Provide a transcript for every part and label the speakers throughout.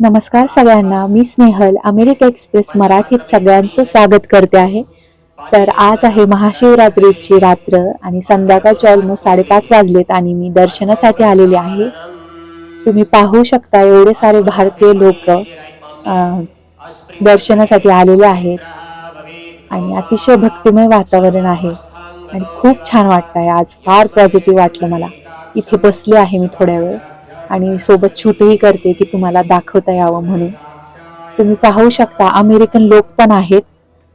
Speaker 1: नमस्कार सगळ्यांना मी Snehal America express मराठीत सगळ्यांचं स्वागत करते आहे. तर आज आहे महाशिवरात्रीची रात्र आणि संध्याकाळचे ऑलमोस्ट साडेपाच वाजलेत आणि मी दर्शनासाठी आलेले आहे. तुम्ही पाहू शकता एवढे सारे भारतीय लोक दर्शनासाठी आलेले आहेत आणि अतिशय भक्तिमय वातावरण आहे आणि खूप छान वाटतं आहे आज फार पॉझिटिव्ह वाटलं मला. इथे बसले आहे मी थोड्या वेळ. आणि सोबत शूटही करते की तुम्हाला दाखवता यावं म्हणून. तुम्ही पाहू शकता अमेरिकन लोक पण आहेत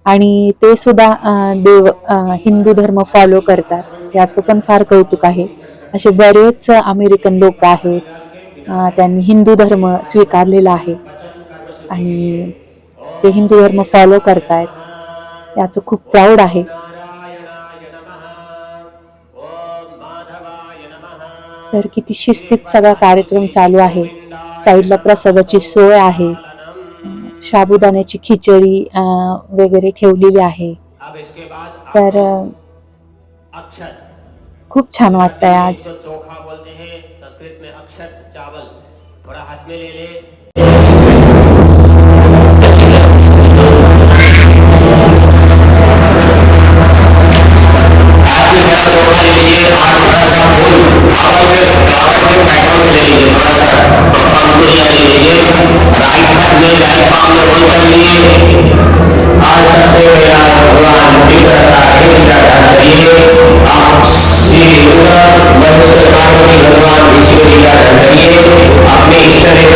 Speaker 1: आणि ते सुद्धा देव हिंदू धर्म फॉलो करतात. याचं पण फार कौतुक आहे. असे बरेच अमेरिकन लोक आहेत. त्यांनी हिंदू धर्म स्वीकारलेला आहे. आणि ते हिंदू धर्म फॉलो करतायत. याचं खूप प्राऊड आहे. तर किती शिस्तीत सगळा कार्यक्रम चालू आहे. साईडला प्रसादाची सोय आहे. अं, साबुदाण्याची खिचडी वगैरे ठेवलेली आहे. तर खूप छान वाटतंय आज.
Speaker 2: चोखा बोलते हैं. संस्कृत में अक्षत चावल थोड़ा हाथ में ले ले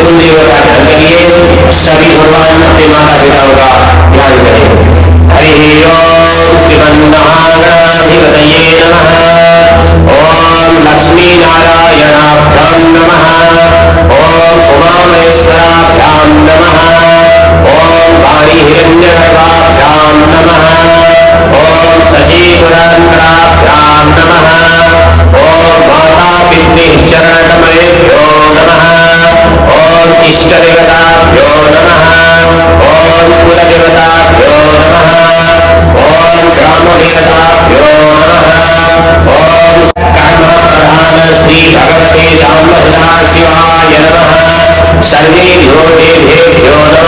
Speaker 2: इष्ट देव कुल देव का ध्यान करिए सभी भगवान अपने माता पिताओं का ध्यान करें हरे ओम श्रीमन्नारायणाधिपतये नमः। ओम लक्ष्मी नारायणाभ्यां नमः ఇష్టదేవతాభ్యో నమ. ఓం కులదేవతాభ్యో నమ. ఓం గ్రామదేవతాభ్యో నమ. ఓం కర్మ ప్రధాన శ్రీ భగవతే సాంబదా శివాయ నమ. సర్వేభ్యో దేవేభ్యో నమ.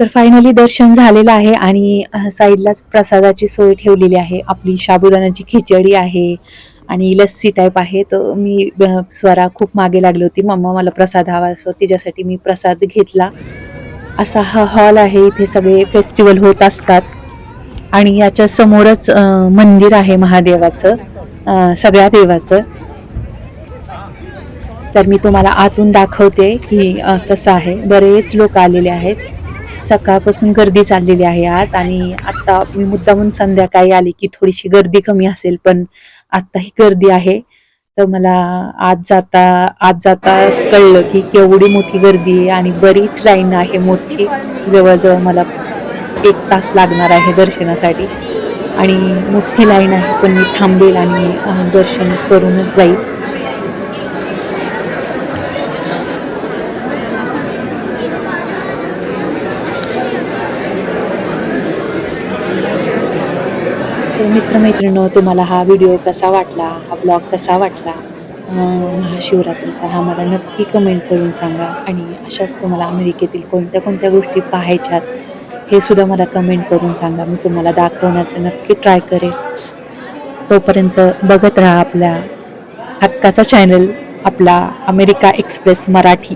Speaker 1: तर फायनली दर्शन झालेलं आहे आणि साईडलाच प्रसादाची सोय ठेवलेली आहे. आपली साबुदाण्याची खिचडी आहे आणि लस्सी टाईप आहे. तर मी स्वरा खूप मागे लागली होती. मम्मा मला प्रसाद हवा असो तिच्यासाठी मी प्रसाद घेतला. असा हा हॉल आहे. इथे सगळे फेस्टिवल होत असतात. आणि याच्या समोरच मंदिर आहे महादेवाचं. सगळ्या देवाचं. तर मी तुम्हाला आतून दाखवते की कसं आहे. बरेच लोक आलेले आहेत. सकाळपासून गर्दी चाललेली आहे आज आणि आता मी मुद्दामून संध्याकाळी आली की थोडीशी गर्दी कमी असेल पण आत्ताही गर्दी आहे. तर मला आज जाता आज जाता कळलं की केवढी मोठी गर्दी आहे आणि बरीच लाईन आहे मोठी. जवळजवळ मला एक तास लागणार आहे दर्शनासाठी. आणि मोठी लाईन आहे पण मी थांबेल आणि दर्शन करूनच जाईल. हो, मित्रमैत्रिणं तुम्हाला हा व्हिडिओ कसा वाटला? हा ब्लॉग कसा वाटला? महाशिवरात्रीचा हा मला नक्की कमेंट करून सांगा. आणि अशाच तुम्हाला अमेरिकेतील कोणत्या कोणत्या गोष्टी पाहायच्यात हे सुद्धा मला कमेंट करून सांगा. मी तुम्हाला दाखवण्याचं नक्की ट्राय करेन. तोपर्यंत बघत राहा आपल्या हक्काचा चॅनल आपला अमेरिका एक्सप्रेस मराठी.